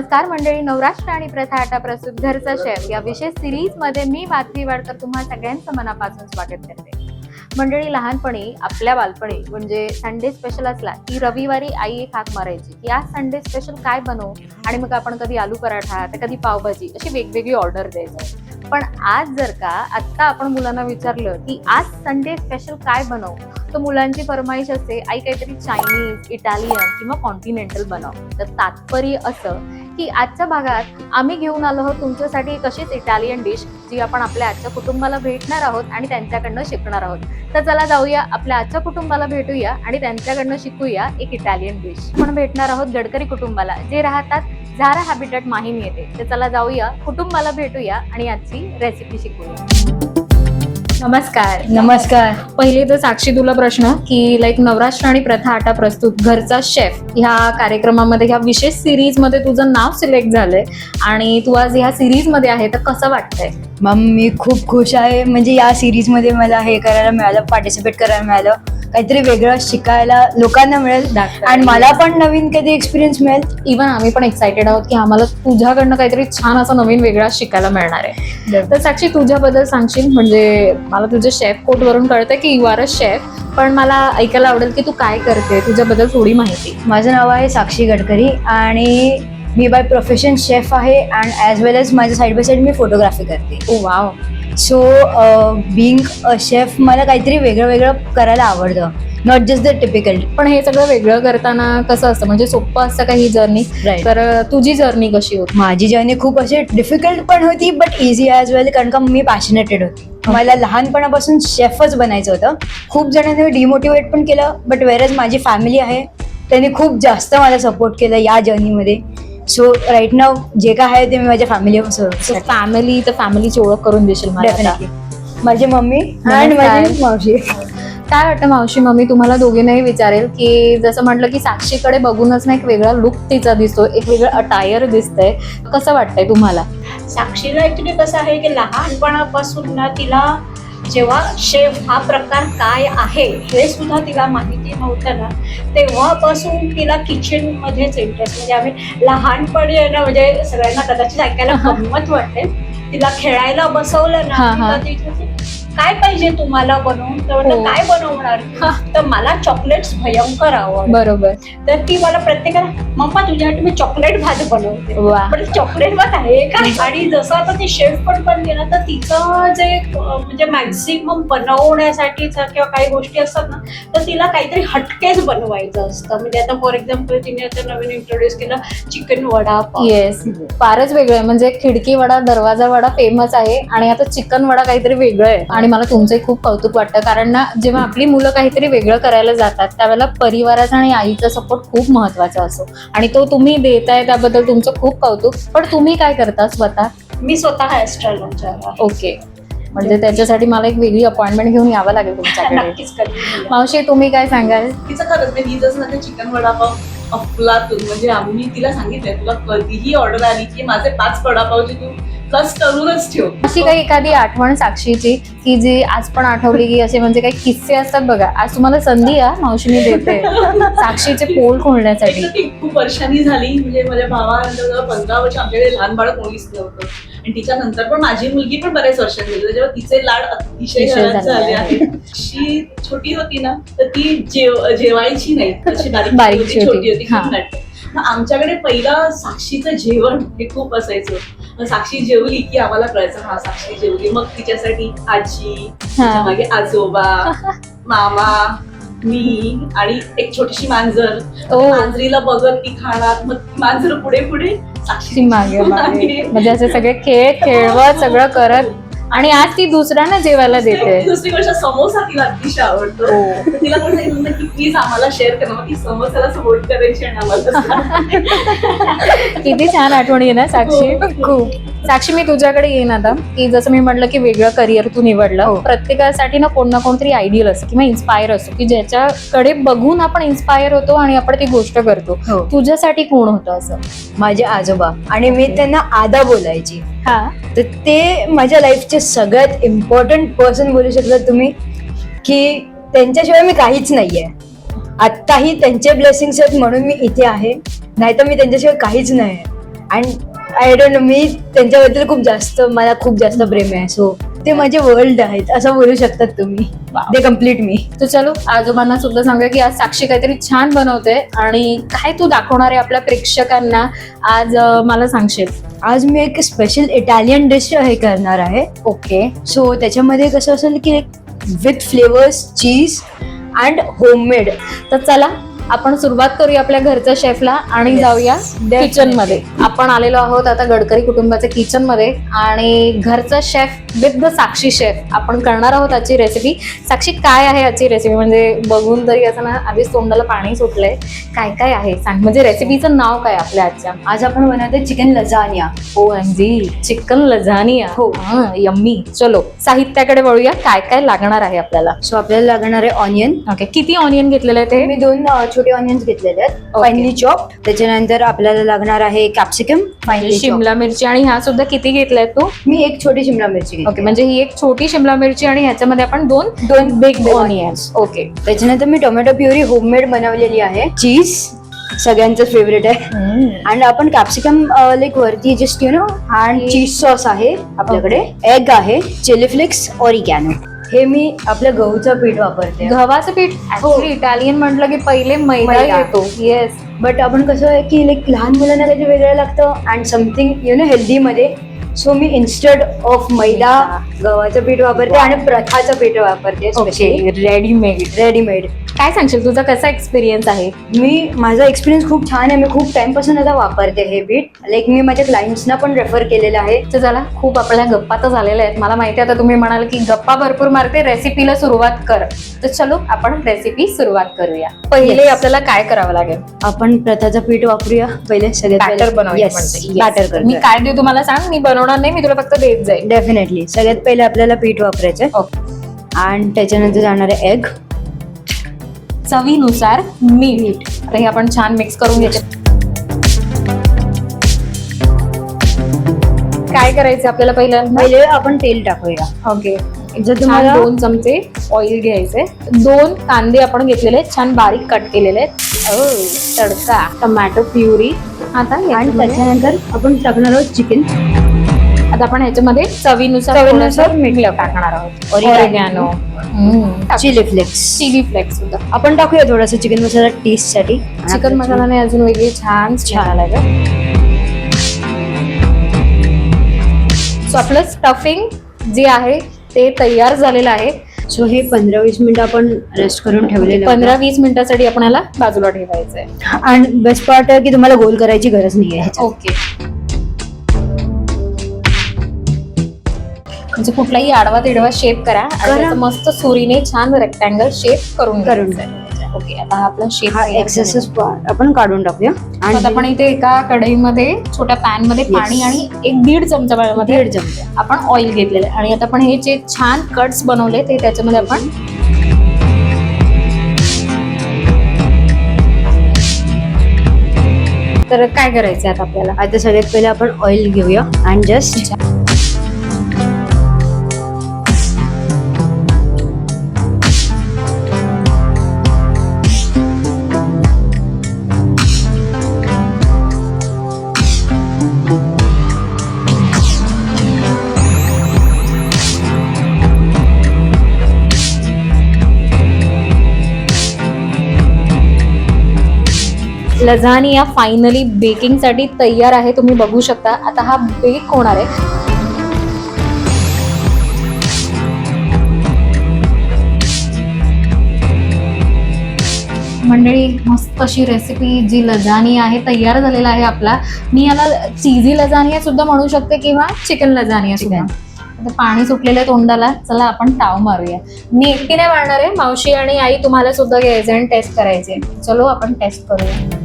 नमस्कार मंडळी नवराष्ट्र आणि प्रथा आटा प्रस्तुत घरचा शेफ या विशेष सिरीजमध्ये मी माधवी वाडकर तुम्हा सगळ्यांचं मनापासून स्वागत करते. मंडळी लहानपणी आपल्या बालपणी म्हणजे संडे स्पेशल असला की रविवारी आई एक हाक मारायची की आज संडे स्पेशल काय बनवू? आणि मग आपण कधी आलू पराठा तर कधी पावभाजी अशी वेगवेगळी ऑर्डर द्यायचो. पण आज जर का आत्ता आपण मुलांना विचारलं की आज संडे स्पेशल काय बनव? तर मुलांची फरमाईश असते आई काहीतरी चायनीज इटालियन किंवा कॉन्टिनेंटल बनव. तर तात्पर्य असं की आजच्या भागात आम्ही घेऊन आलो आहोत तुमच्यासाठी एक अशीच इटालियन डिश जी आपण आपल्या आजच्या कुटुंबाला भेटणार आहोत आणि त्यांच्याकडनं शिकणार आहोत. तर चला जाऊया आपल्या आजच्या कुटुंबाला भेटूया आणि त्यांच्याकडनं शिकूया एक इटालियन डिश आपण भेटणार आहोत गडकरी कुटुंबाला जे राहतात झारा हॅबिटॅट माहीम येते. तर चला जाऊया कुटुंबाला भेटूया आणि आजची रेसिपी शिकूया. नमस्कार. नमस्कार. पहिले तर साक्षी तुला प्रश्न की लाईक नवराष्ट्र आणि प्रथा आटा प्रस्तुत. घरचा शेफ ह्या कार्यक्रमामध्ये ह्या विशेष सिरीजमध्ये तुझं नाव सिलेक्ट झालंय. आणि तू आज ह्या सिरीजमध्ये आहे तर कसं वाटतंय? मॅम मी खूप खुश आहे. म्हणजे या सिरीजमध्ये मला हे करायला मिळालं पार्टिसिपेट करायला मिळालं. काहीतरी वेगळं शिकायला लोकांना मिळेल. आणि मला पण नवीन कधी एक्सपिरियन्स मिळेल? इव्हन आम्ही पण एक्सायटेड आहोत की आम्हाला तुझ्याकडनं काहीतरी छान असं नवीन वेगळा शिकायला मिळणार आहे. तर साक्षी तुझ्याबद्दल सांगशील? म्हणजे मला तुझ्या शेफ कोट वरून कळतंय की यू आर अ शेफ पण मला ऐकायला आवडेल की तू काय करते? तुझ्याबद्दल थोडी माहिती. माझं नाव आहे साक्षी गडकरी आणि मी बाय प्रोफेशन शेफ आहे अँड ॲज वेल एज माझ्या साईड बाय साईड मी फोटोग्राफी करते. ओ wow so being a chef मला काहीतरी वेगळं वेगळं करायला आवडतं. नॉट जस्ट द टिपिकल पण हे सगळं वेगळं करताना कसं असतं? म्हणजे सोपं असतं का ही जर्नी राईट तर तुझी जर्नी कशी होती? माझी जर्नी खूप अशी डिफिकल्ट पण होती बट इझी ॲज वेल कारण का मी पॅशनेटेड होती. मला लहानपणापासून शेफच बनायचं होतं. खूप जणांनी डिमोटिवेट पण केलं बट वेरज माझी फॅमिली आहे त्यांनी खूप जास्त मला सपोर्ट केलं या जर्नीमध्ये सो राईट नाव जे काय आहे ते मी माझ्या फॅमिलीपासून फॅमिली तर फॅमिलीची ओळख करून देशील मला आता. डेफिनेटली माझी मम्मी आणि. माझी मावशी. काय वाटतं मावशी? मम्मी तुम्हाला दोघींनाही विचारेल की जसं म्हटलं की साक्षीकडे बघूनच ना एक वेगळा लुक तिचा दिसतो एक वेगळं अटायर दिसतंय. कसं वाटतंय तुम्हाला? साक्षीला ऍक्च्युली कसं आहे की लहानपणापासून ना तिला जेव्हा शेफ हा प्रकार काय आहे हे सुद्धा तिला माहिती नव्हतं ना. तेव्हापासून तिला किचन मध्येच इंटरेस्ट म्हणजे आम्ही लहानपणी ना म्हणजे सगळ्यांना कदाचित ऐकायला गंमत वाटते तिला खेळायला बसवलं ना. तिला काय पाहिजे तुम्हाला बनवून? तर म्हटलं, हो. काय बनवणार तर मला चॉकलेट्स भयंकर आवड. बरोबर. तर ती मला प्रत्येकाला मम्मा तुझ्यासाठी मी चॉकलेट भात बनवते. पण चॉकलेट भात आहे का? आणि जसं आता ती शेफ पण बनली ना तर तिचं जे म्हणजे मॅक्झिमम बनवण्यासाठीचा किंवा काही गोष्टी असतात ना तर तिला काहीतरी हटकेच बनवायचं असतं. म्हणजे आता फॉर एक्झाम्पल तिने आता नवीन इंट्रोड्यूस केलं चिकन वडा येस फारच वेगळं आहे. म्हणजे खिडकी वडा दरवाजा वडा फेमस आहे. आणि आता चिकन वडा काहीतरी वेगळं आहे. आणि मला तुमचंही खूप कौतुक वाटतं. कारण ना जेव्हा आपली मुलं काहीतरी वेगळं करायला जातात त्यावेळेला परिवाराचा आणि आईचा सपोर्ट खूप महत्त्वाचा असतो. आणि तो तुम्ही देताय त्याबद्दल तुमचं खूप कौतुक. पण तुम्ही काय करता स्वतः? मी स्वतः आहे. ओके म्हणजे त्याच्यासाठी मला एक वेगळी अपॉइंटमेंट घेऊन यावं लागेल तुमच्याकडे. मावशी तुम्ही काय सांगाल? तिचं खरंच ही जसं ना चिकन वडापाव अफलातून म्हणजे आम्ही तिला सांगितलंय तुला कधीही ऑर्डर आली की माझे पाच तू प्लस करूनच ठेव. अशी काही एखादी आठवण साक्षीची की जी आज पण आठवली की असे म्हणजे काही किस्से असतात बघा. आज तुम्हाला संधी आहे मावशीने देते. साक्षीचे पोल खोलण्यासाठी. ती खूप वर्षांनी झाली म्हणजे माझ्या भावानंतर जवळ पंधरा वर्ष आमच्याकडे लहान बाळ कोणीच नव्हतं. आणि तिच्यानंतर पण माझी मुलगी पण बऱ्याच वर्षांनी झाली जेव्हा तिचे लाड अतिशय घरात झाले आहेत. शी छोटी होती ना तर ती जेव जेवायची नाही. अशी बारीक. छोटी होती मग आमच्याकडे पहिलं साक्षीचं जेवण हे खूप असायचं. साक्षी जेवली की आम्हाला कळायचं हा साक्षी जेवली. मग तिच्यासाठी आजी मागे आजोबा मामा मी आणि एक छोटीशी मांजर. ओ. मांजरीला बघत ती खाणार. मग ती मांजर पुढे पुढे ती मागे मागे. म्हणजे असे सगळे खेळ खेळवत सगळं करत. आणि आज ती दुसऱ्यांना जेवायला देते. दुसरी गोष्ट समोसा तिला अतिशय आवडतो. हो. तिला पण सांगितलं की प्लीज आम्हाला शेअर कर. मग ती समोसाला सपोर्ट करायची आणि आम्हाला. किती छान आठवणी आहे ना साक्षी. हो. खूप. साक्षी मी तुझ्याकडे येईन आता. की जसं मी म्हटलं की वेगळं करिअर तू निवडलं. हो. प्रत्येकासाठी ना कोण ना कोणतरी आयडियल असतं किंवा इन्स्पायर असतो की ज्याच्याकडे बघून आपण इन्स्पायर होतो आणि आपण ती गोष्ट करतो. हो. तुझ्यासाठी कोण होतं असं? माझे आजोबा. आणि मी त्यांना आदा बोलायची. हा. तर ते माझ्या लाईफचे सगळ्यात इम्पॉर्टंट पर्सन बोलू शकता तुम्ही की त्यांच्याशिवाय मी काहीच नाहीये. आत्ताही त्यांचे ब्लेसिंग्स आहेत म्हणून मी इथे आहे. नाही तर मी त्यांच्याशिवाय काहीच नाही आणि आय डोंट नो मी त्यांच्याबद्दल खूप जास्त मला खूप जास्त प्रेम आहे. सो ते माझे वर्ल्ड आहेत असं बोलू शकतात तुम्ही. दे कंप्लीट मी तर चलो आजोबांना सुद्धा सांगा की आज साक्षी काहीतरी छान बनवते आणि काय तू दाखवणार आहे आपल्या प्रेक्षकांना? आज मला सांगशील. आज मी एक स्पेशल इटालियन डिश हे करणार आहे. ओके सो त्याच्यामध्ये कसं असेल की with flavours cheese and homemade तर चला आपण सुरुवात करूया आपल्या घरच्या शेफला आणि जाऊया. किचनमध्ये आपण आलेलो आहोत आता गडकरी कुटुंबाच्या किचनमध्ये आणि घरचा chef with the Sakshi chef आपण करणार आहोत आजची रेसिपी साक्षी काय आहे आजची रेसिपी म्हणजे बघून तरी असं ना आधीच तोंडाला पाणी सुटलंय. काय काय आहे? सांग. म्हणजे रेसिपीचं नाव काय आपल्या आजच्या? आज आपण बनवतोय chicken lasagna O M G chicken lasagna हो. यम्मी चलो साहित्याकडे वळूया. काय काय लागणार आहे आपल्याला? सो आपल्याला लागणार आहे ऑनियन ओके किती ऑनियन घेतलेले आहे ते? मी दोन छोटे ऑनियन्स घेतलेले आहेत. Okay. फायनली चॉप त्याच्यानंतर आपल्याला लागणार आहे कॅप्सिकम फायनली शिमला मिरची आणि ह्या सुद्धा किती घेतल्या तू? मी एक छोटी शिमला मिरची घेतली. ओके म्हणजे ही एक छोटी शिमला मिरची आणि ह्याच्यामध्ये आपण दोन दोन बिग ऑनियन्स ओके त्याच्यानंतर मी टोमॅटो प्युरी होममेड बनवलेली आहे. चीज सगळ्यांचं फेवरेट आहे. आणि आपण कॅप्सिकम लाईक वरती जस्ट यु नो आणि चीज सॉस आहे आपल्याकडे. एग आहे चिली फ्लेक्स ऑरिगॅनो हे मी आपल्या गहूचं पीठ वापरते. गव्हाचं पीठ? ऍक्च्युली इटालियन म्हटलं की पहिले मैदा मैदा. येतो. येस बट आपण कसं आहे की लाईक लहान मुलांना काहीतरी वेगळं लागतं अँड समथिंग यु नो हेल्दीमध्ये सो मी इन्स्टेड ऑफ मैदा गव्हाचं पीठ वापरते आणि प्रथाचं पीठ वापरते ओके रेडीमेड रेडीमेड काय सांगशील? तुझा कसा एक्सपिरियन्स आहे? मी माझा एक्सपिरियन्स खूप छान आहे. मी खूप टाइमपासून आता वापरते हे पीठ लाईक मी माझ्या क्लायंट्सना पण रेफर केलेलं आहे. तर चला खूप आपल्या गप्पा तर झालेल्या आहेत. मला माहिती आता तुम्ही म्हणाल की गप्पा भरपूर मारते. रेसिपीला सुरुवात कर. तर चलो आपण रेसिपी सुरुवात करूया. पहिले. आपल्याला काय करावं लागेल? आपण प्रथाचं पीठ वापरूया. पहिले बॅटर बनवायचं बॅटर. Yes. मी काय देऊ तुम्हाला सांग? मी बनवणार नाही मी तुला फक्त देत जाईल डेफिनेटली सगळ्यात पहिले आपल्याला पीठ वापरायचं आहे आणि त्याच्यानंतर जाणार आहे एग चवीनुसार मीठ. आता हे आपण छान मिक्स करून घेतो. काय करायचं आपल्याला पहिल्यांदा पहिले आपण तेल टाकूया. ओके जर तुम्हाला दोन चमचे ऑइल घ्यायचे. दोन कांदे आपण घेतलेले आहेत. छान बारीक कट केलेले आहेत. ओ, तडका. टमॅटो प्युरी आता आणि त्याच्यानंतर आपण टाकणार आहोत चिकन आता आपण ह्याच्यामध्ये चवीनुसार चवीनुसार मीठ टाकणार आहोत. Oregano chilli flakes chilli flakes सुद्धा. आपण टाकूया थोडासा चिकन मसाला टेस्टसाठी. चिकन मसाल्याने अजून वेगळी छान छान. सो आपलं स्टफिंग जे आहे ते तयार झालेलं आहे. सो हे पंधरा वीस मिनिटं आपण रेस्ट करून ठेवलेलं पंधरा वीस मिनिटासाठी आपण याला बाजूला ठेवायचं आहे आणि बेस्ट पार्ट आहे की तुम्हाला गोल करायची गरज नाही आहे. ओके म्हणजे कुठलाही आडवा तिडवा शेप करा आणि. त्याचं मस्त सुरीने छान रेक्टँगल शेप करून करून. ओके आता हा आपला शेप हा एक्सेसेस आपण काढून टाकूया. आता आपण इथे एका कढईमध्ये छोट्या पॅनमध्ये Yes. पाणी आणि एक दीड चमचा पाण्यामध्ये दीड चमचा. आपण ऑइल घेतलेलं आहे. आणि आता आपण हे जे छान कट्स बनवले ते त्याच्यामध्ये आपण तर काय करायचं आता आपल्याला? आता सगळ्यात पहिले आपण ऑइल घेऊया. आणि जस्ट लझानिया फायनली बेकिंगसाठी तयार आहे. तुम्ही बघू शकता. आता हा बेक होणार आहे. मंडळी मस्त अशी रेसिपी जी लजानी आहे तयार झालेला आहे आपला. मी याला चीजी लजानिया सुद्धा म्हणू शकते किंवा चिकन लजानिया सुद्धा. आता पाणी सुटलेलं तोंडाला. चला आपण ताव मारूया. मी एकटी नाही मारणार आहे. मावशी आणि आई तुम्हाला सुद्धा घ्यायचे आणि टेस्ट करायचे. चलो आपण टेस्ट करूया.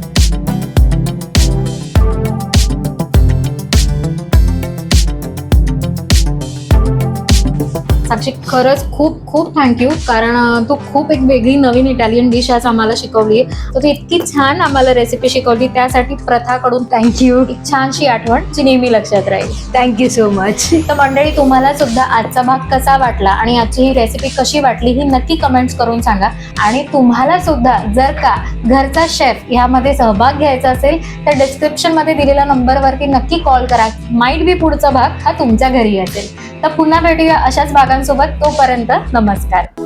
साक्षी खरंच खूप खूप थँक्यू कारण तू खूप एक वेगळी नवीन इटालियन डिश आज आम्हाला शिकवली तर तू इतकी छान आम्हाला रेसिपी शिकवली. त्यासाठी प्रथाकडून थँक्यू एक छानशी आठवण जी नेहमी लक्षात राहील. थँक्यू सो मच तर मंडळी तुम्हाला सुद्धा आजचा भाग कसा वाटला आणि आजची ही रेसिपी कशी वाटली ही नक्की कमेंट्स करून सांगा. आणि तुम्हाला सुद्धा जर का घरचा शेफ यामध्ये सहभाग घ्यायचा असेल तर डिस्क्रिप्शनमध्ये दिलेल्या नंबरवरती नक्की कॉल करा. माइट बी पुढचा भाग हा तुमच्या घरी असेल. तर पुन्हा भेटूया अशाच भागांसोबत तोपर्यंत नमस्कार.